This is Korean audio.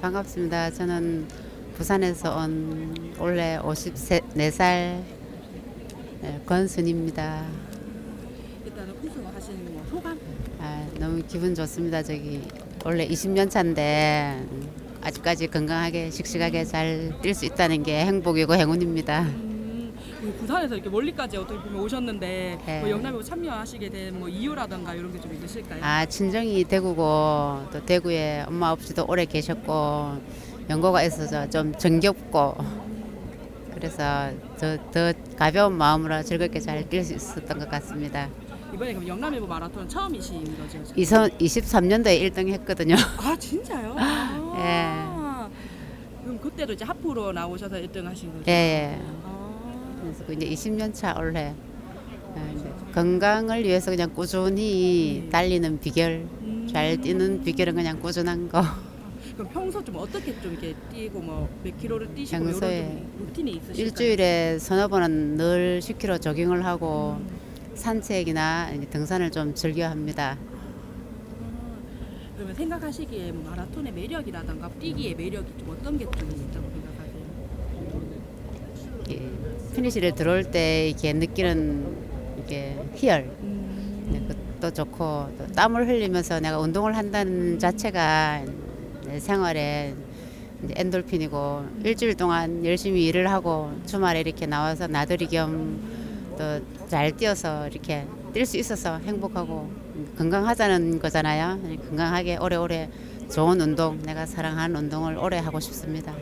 반갑습니다. 저는 부산에서 온 올해 54살 권순입니다. 일단은 우승하신 뭐 소감? 아, 너무 기분 좋습니다. 저기 원래 20년 차인데 아직까지 건강하게 씩씩하게 잘 뛸 수 있다는 게 행복이고 행운입니다. 음, 그 부산에서 이렇게 멀리까지 어떻게 보면 오셨는데 네. 뭐 영남에 참여하시게 된 뭐 이유라던가 이런 게 좀 있으실까요? 아 친정이 대구고 또 대구에 엄마 없이도 오래 계셨고 연고가 있어서 좀 정겹고 그래서 더, 더 가벼운 마음으로 즐겁게 잘 뛸 수 있었던 것 같습니다. 이번에 그럼 영남일보 마라톤 처음이신 거죠? 23년도에 1등 했거든요. 아 진짜요? 아, 그럼 그때도 이제 하프로 나오셔서 1등 하신 거죠? 예, 예. 아, 그래서 그 이제 20년 차 올해 어, 이제 건강을 위해서 그냥 꾸준히 달리는 비결, 음. 잘 뛰는 비결은 그냥 꾸준한 거. 그럼 평소 좀 어떻게 좀 이렇게 뛰고 뭐 몇 킬로를 뛰시고 뭐 평소에 루틴이 있으실까요? 일주일에 서너 번은 늘 10km 조깅을 하고 산책이나 이제 등산을 좀 즐겨 합니다. 아, 그러면 생각하시기에 뭐 마라톤의 매력이라던가 뛰기의 매력이 좀 어떤 게 좀 있다고 생각하세요? 이렇게 피니시를 들어올 때 이렇게 느끼는 이게 희열 음. 네, 그것도 좋고 또 땀을 흘리면서 내가 운동을 한다는 자체가 내 생활에 이제 엔돌핀이고 일주일 동안 열심히 일을 하고 주말에 이렇게 나와서 나들이 겸 또 잘 뛰어서 이렇게 뛸 수 있어서 행복하고 건강하자는 거잖아요. 건강하게 오래오래 좋은 운동 내가 사랑하는 운동을 오래 하고 싶습니다.